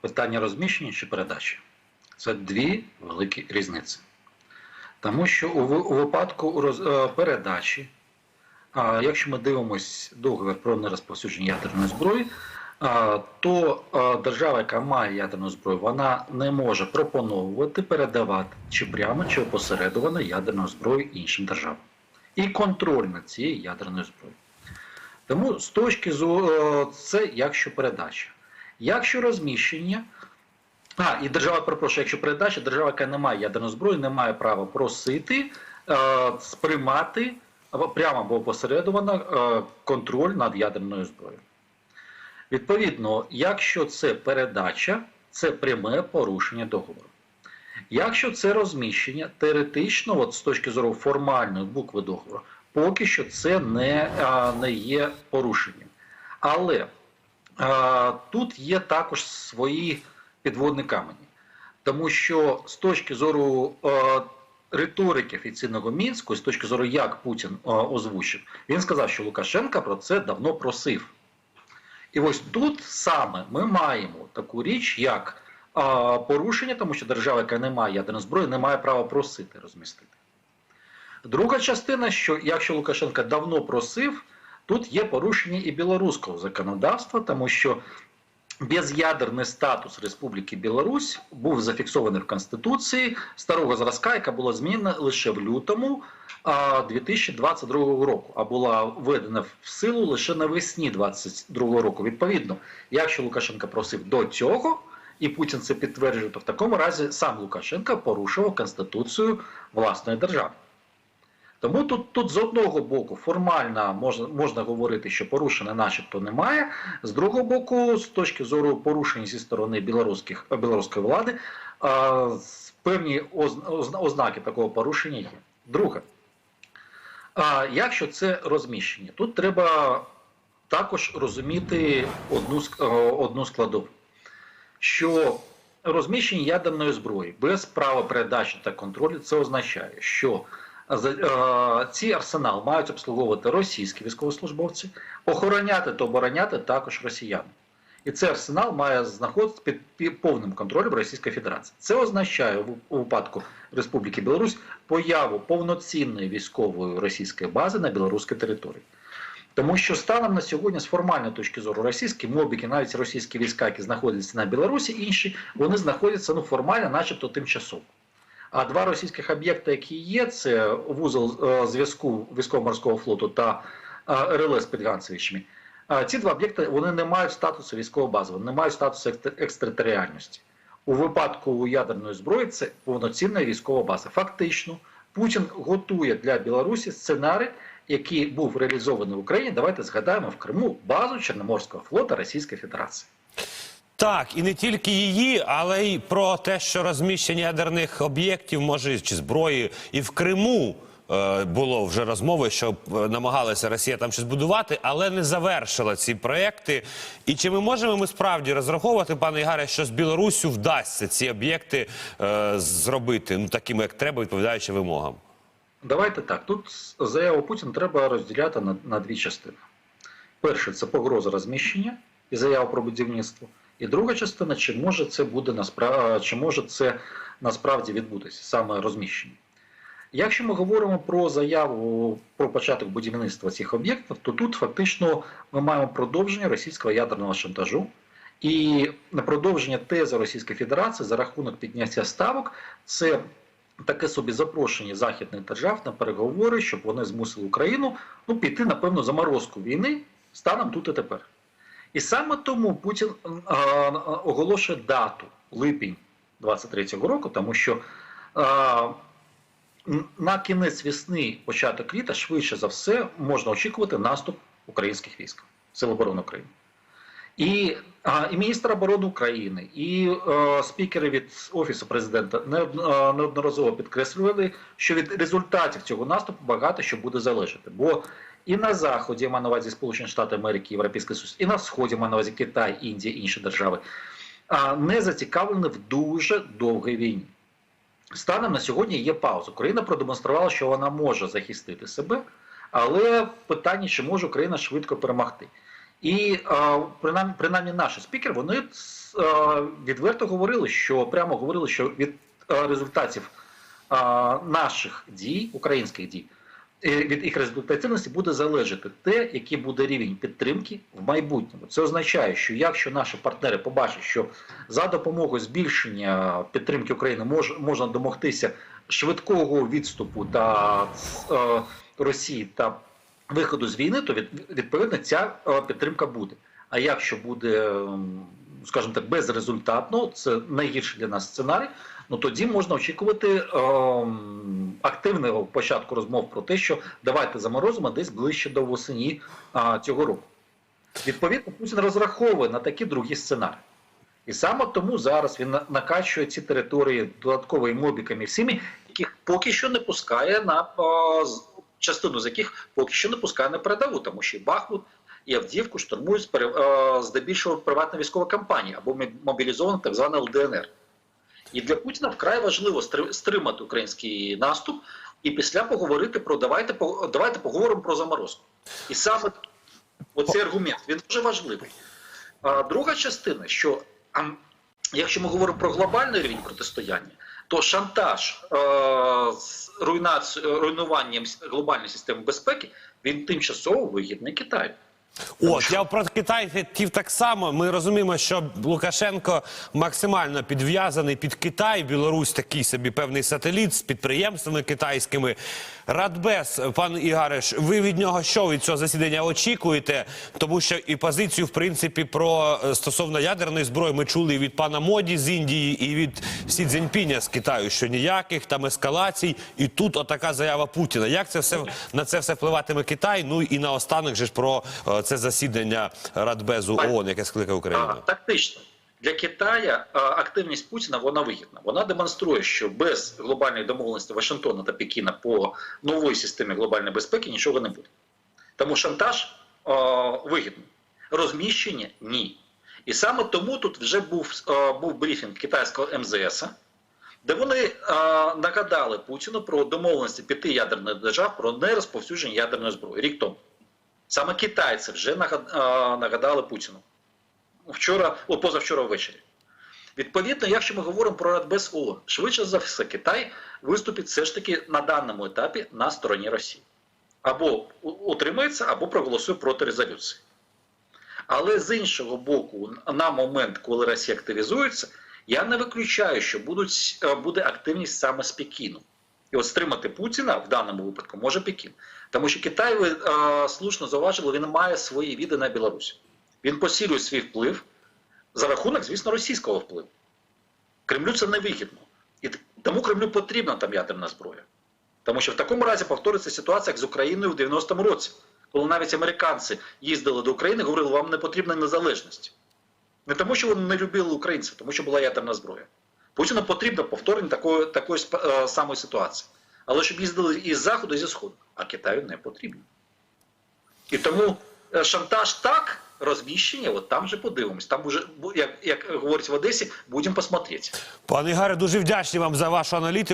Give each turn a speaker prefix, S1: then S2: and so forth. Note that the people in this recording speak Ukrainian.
S1: Питання розміщення чи передачі. Це дві великі різниці. Тому що у, випадку е, передачі, якщо ми дивимося договір про нерозповсюдження ядерної зброї, то а, держава, яка має ядерну зброю, вона не може пропонувати передавати чи прямо, чи опосередовано ядерну зброю іншим державам. І контроль над цією ядерною зброєю. Тому з точки зору це якщо передача. Якщо розміщення, а, і держава, перепрошую, якщо передача, держава, яка не має ядерної зброї, не має права просити, е, сприймати прямо або опосередовано е, контроль над ядерною зброєю. Відповідно, якщо це передача, це пряме порушення договору. Якщо це розміщення, теоретично, от з точки зору формальної букви договору, поки що це не, а, не є порушенням. Але тут є також свої підводні камені. Тому що з точки зору е, риторики офіційного Мінську, з точки зору, як Путін е, озвучив, він сказав, що Лукашенка про це давно просив. І ось тут саме ми маємо таку річ, як е, порушення, тому що держава, яка не має ядерної зброї, не має права просити розмістити. Друга частина, що якщо Лукашенка давно просив, тут є порушення і білоруського законодавства, тому що без'ядерний статус Республіки Білорусь був зафіксований в Конституції старого зразка, яка була змінена лише в лютому 2022 року, а була введена в силу лише навесні 2022 року. Відповідно, якщо Лукашенко просив до цього, і Путін це підтверджує, то в такому разі сам Лукашенко порушував Конституцію власної держави. Тому тут, тут з одного боку формально можна, можна говорити, що порушення начебто немає. З другого боку, з точки зору порушень зі сторони білоруських, білоруської влади, а, певні оз- оз- ознаки такого порушення є. Друге, а, якщо це розміщення, тут треба також розуміти одну, е, одну складову, що розміщення ядерної зброї без права передачі та контролю це означає, що е, ці арсенал мають обслуговувати російські військовослужбовці, охороняти та обороняти також росіяни. І цей арсенал має знаходитися під, повним контролем Російської Федерації. Це означає у випадку Республіки Білорусь появу повноцінної військової російської бази на білоруській території. Тому що станом на сьогодні, з формальної точки зору, російські мобіки, навіть російські війська, які знаходяться на Білорусі, інші, вони знаходяться ну, формально, начебто тимчасово. А два російських об'єкти, які є, це вузол е, зв'язку військово-морського флоту та е, РЛС під Ганцевичами. Ці два об'єкти вони не мають статусу військової бази, вони не мають статусу екстер- екстратеріальності. У випадку ядерної зброї це повноцінна військова база. Фактично, Путін готує для Білорусі сценарій, який був реалізований в Україні. Давайте згадаємо в Криму базу Чорноморського флоту Російської Федерації.
S2: Так, і не тільки її, але й про те, що розміщення ядерних об'єктів може чи зброї і в Криму. е, Було вже розмови, що е, намагалася Росія там щось будувати, але не завершила ці проекти. І чи ми можемо ми справді розраховувати, пане Ігаре, що з Білоруссю вдасться ці об'єкти е, зробити ну такими, як треба, відповідаючи вимогам?
S1: Давайте так. Тут заяву Путіна треба розділяти на, на дві частини. Перше це погроза розміщення і заява про будівництво. І друга частина, чи може це буде насправді, чи може це насправді відбутися, саме розміщення. Якщо ми говоримо про заяву про початок будівництва цих об'єктів, то тут фактично ми маємо продовження російського ядерного шантажу і продовження тези Російської Федерації за рахунок підняття ставок. Це таке собі запрошення західних держав на переговори, щоб вони змусили Україну ну, піти на певну заморозку війни станом тут і тепер. І саме тому Путін а, оголошує дату липень 23-го року, тому що а, на кінець весни, початок літа, швидше за все, можна очікувати наступ українських військ, Сил оборони України. І, а, і міністр оборони України, і е, спікери від Офісу президента неодно- е, неодноразово підкреслювали, що від результатів цього наступу багато що буде залежати. Бо і на Заході, я маю на увазі Сполучені Штати Америки, Європейський Союз, і на Сході, я маю на увазі Китай, Індія, інші держави, не зацікавлені в дуже довгій війні. Станом на сьогодні є пауза. Україна продемонструвала, що вона може захистити себе, але питання, чи може Україна швидко перемогти. І принаймні, принаймні наші спікери вони відверто говорили, що прямо говорили, що від результатів наших дій, українських дій, від їх результативності буде залежати те, який буде рівень підтримки в майбутньому. Це означає, що якщо наші партнери побачать, що за допомогою збільшення підтримки України мож, можна домогтися швидкого відступу та е, Росії та виходу з війни, то від, відповідно ця е, підтримка буде. А якщо буде, ем, скажімо так, безрезультатно, це найгірший для нас сценарій. Ну тоді можна очікувати ем, активного початку розмов про те, що давайте заморозимо десь ближче до восені а, цього року. Відповідно, Путін розраховує на такі другі сценарії. І саме тому зараз він накачує ці території додатковими мобіками всіми, яких поки що не пускає на частину з яких поки що не пускає на передову, тому що і Бахмут і Авдіївку штурмують здебільшого приватна військова компанія або мобілізована так звана ЛДНР. І для Путіна вкрай важливо стримати український наступ і після поговорити про давайте давайте поговоримо про заморозку. І саме оцей аргумент він дуже важливий. А друга частина, що якщо ми говоримо про глобальний рівень протистояння, то шантаж е, з руйнуванням глобальної системи безпеки він тимчасово вигідний Китаю.
S2: От я про Китай хотів так само. Ми розуміємо, що Лукашенко максимально підв'язаний під Китай. Білорусь такий собі певний сателіт з підприємствами китайськими. Радбез, пан Ігареш, ви від нього що від цього засідання очікуєте? Тому що і позицію, в принципі, про е, стосовно ядерної зброї ми чули від пана Моді з Індії, і від Сі Цзіньпіня з Китаю, що ніяких там ескалацій. І тут отака заява Путіна. Як це все на це все впливатиме Китай? Ну і наостанок же ж про е, це засідання Радбезу ООН, яке скликав
S1: А,
S2: Україну.
S1: тактично для Китая активність Путіна вона вигідна. Вона демонструє, що без глобальної домовленості Вашингтона та Пекіна по новій системі глобальної безпеки нічого не буде. Тому шантаж а, вигідний, розміщення ні. І саме тому тут вже був, а, був брифінг китайського МЗС, де вони нагадали Путіну про домовленості п'яти ядерних держав про нерозповсюдження ядерної зброї рік тому. Саме китайці вже нагадали Путіну вчора, о, позавчора ввечері. Відповідно, якщо ми говоримо про Радбез ООН, швидше за все, Китай виступить все ж таки на даному етапі на стороні Росії. Або утримається, або проголосує проти резолюції. Але з іншого боку, на момент, коли Росія активізується, я не виключаю, що будуть, е, буде активність саме з Пекіну. І от стримати Путіна в даному випадку може Пекін. Тому що Китай, ви е, слушно зауважили, він має свої віди на Білорусь. Він посилює свій вплив за рахунок, звісно, російського впливу. Кремлю це невигідно. І тому Кремлю потрібна там ядерна зброя. Тому що в такому разі повториться ситуація, як з Україною в 90-му році, коли навіть американці їздили до України і говорили, вам не потрібна незалежність. Не тому, що вони не любили українців, тому що була ядерна зброя. Путіну потрібно повторення такої, такої е, самої ситуації. Але щоб їздили із заходу, і зі сходу, а Китаю не потрібно. І тому е, шантаж так, розміщення, от там вже подивимось. Там уже, як, як говорять в Одесі, будемо посмотрети.
S2: Пане Ігаре, дуже вдячний вам за вашу аналітику.